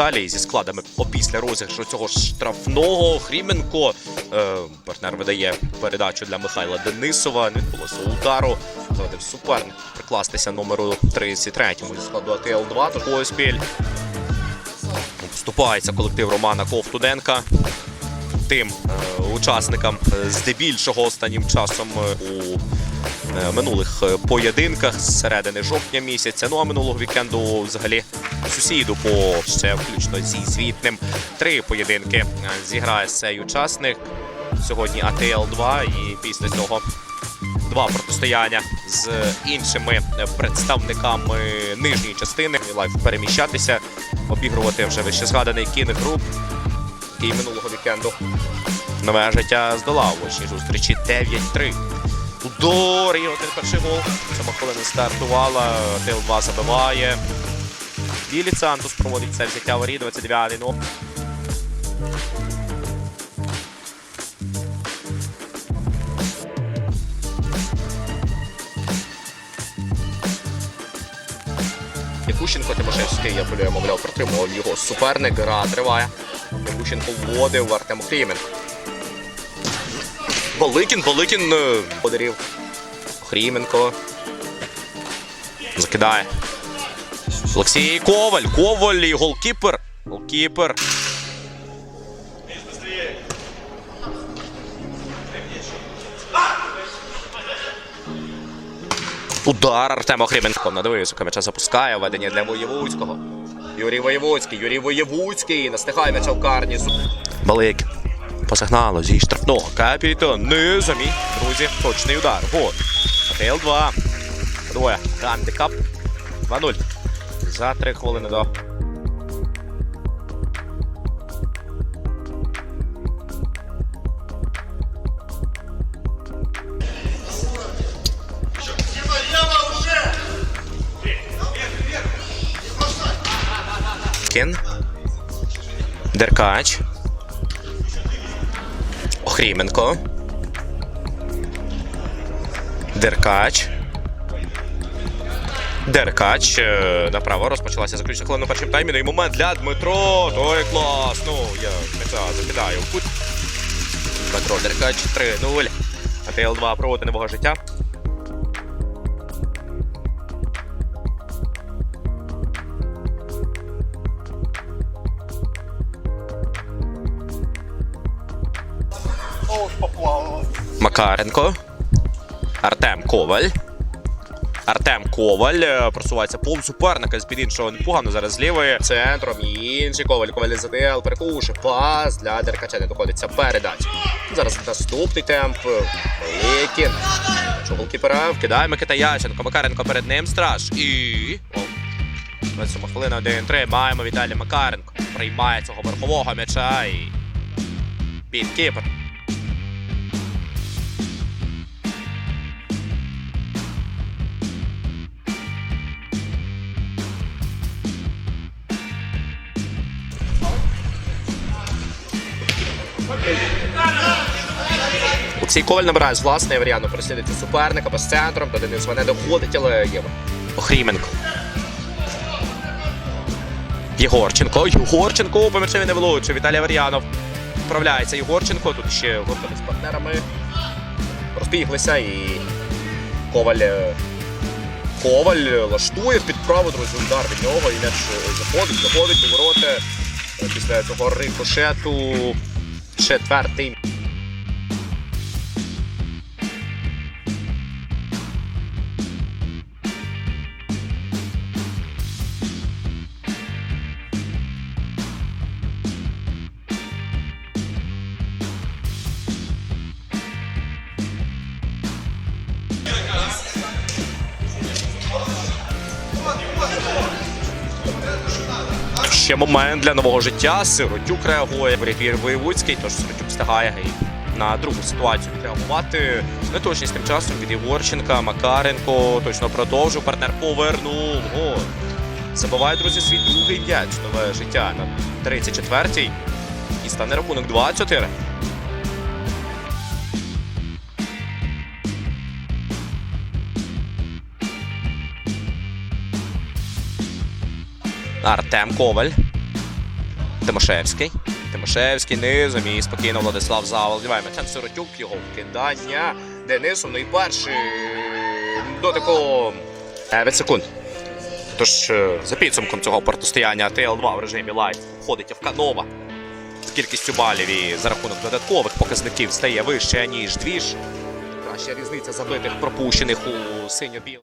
баталії зі складами опісля розіграшу цього штрафного. Хріменко е, партнер видає передачу для Михайла Денисова. Не відбулося удару. Завадив суперник прикластися номеру 33-му зі складу АТЛ-2. Такою спіль. Вступається колектив Романа Ковтуденка. Тим е, учасникам здебільшого останнім часом е, у е, минулих е, поєдинках з середини жовтня місяця. Ну а минулого вікенду взагалі сусіду по ще включно зі звітним. Три поєдинки е, зіграє цей учасник. Сьогодні АТЛ 2 і після цього два протистояння з іншими представниками нижньої частини. Лайф переміщатися, обігрувати вже вище згаданий кінг-груп, який минулого вікенду нове життя здолав у очній зустрічі 9-3. Удар і один перший гол. Сама хвилина стартувала. ТЛ-2 забиває. Білі Сантус проводить це взяття воріт, 29-й ну. Якущенко Тимошевський, я полює, мовляв, протримував його суперник. Гра триває. Якущенко вводив Артем Хріменко. Баликін, Баликін е, подарів. Хріменко. Закидає. Олексій Коваль. Коваль і голкіпер. Голкіпер. Удар Артема Хріменко. На висока м'яча запускає. Ведення для Воєвудського. Юрій Воєвудський. Юрій Воєвудський. Настигає м'яча в карні. Баликін. По сигналу зі штрафного. Капітан. Низомі. Друзі, точний удар. Вот. АТЛ 2. Двоє. Гандикап. 2-0. За 3 хвилини до. Кін. Деркач. Охріменко. Деркач. Деркач. Е, Направо розпочалася заключна хвилина першим таймі. Ну і момент для Дмитро. Той клас. Ну, я м'яча закидаю в кут. Дмитро Деркач 3-0. АТЛ-2 проводить нового життя. Макаренко. Артем Коваль. Артем Коваль е, просувається повз суперника з під іншого непогано зараз з лівої. Центром інший Коваль. Коваль ЗТЛ перекушив. Пас для Деркача не доходиться передача. Зараз наступний темп. Великін. Голкіпера вкидає Микита Ященко. Макаренко перед ним страж. І. О, 27 хвилина 1-3. Маємо Віталій Макаренко. Приймає цього верхового м'яча і. Під кіпер. Олексій Коваль набирає з власної варіанту, переслідуючи суперника без центром, до Денис не доходить, але є. Охріменко. Єгорченко. Єгорченко по не влучив. Віталій Вар'янов. Вправляється Єгорченко. Тут ще гуртом з партнерами. Розбіглися і Коваль. е, Коваль лаштує під право, друзі, удар від нього. І м'яч е, заходить, заходить у ворота. Після цього рикошету. Четвертий. Ще момент для нового життя. Сиротюк реагує. Врятує Воєвудський, тож Сиротюк встигає на другу ситуацію відреагувати. Неточність тим часом від Єгорченка, Макаренко точно продовжив. Партнер повернув. Гол. Забиває, друзі, свій другий м'яч. Нове життя на 34-й. І стане рахунок 2-4. Артем Коваль. Тимошевський. Тимошевський низом і спокійно Владислав Завол. Діваємо Тен Сиротюк, його вкидання. Денисов, ну і перший до такого 9 секунд. Тож е, за підсумком цього протистояння ТЛ2 в режимі лайт входить Авканова з кількістю балів і за рахунок додаткових показників стає вище, ніж двіж. Краща різниця забитих пропущених у синьо-білому.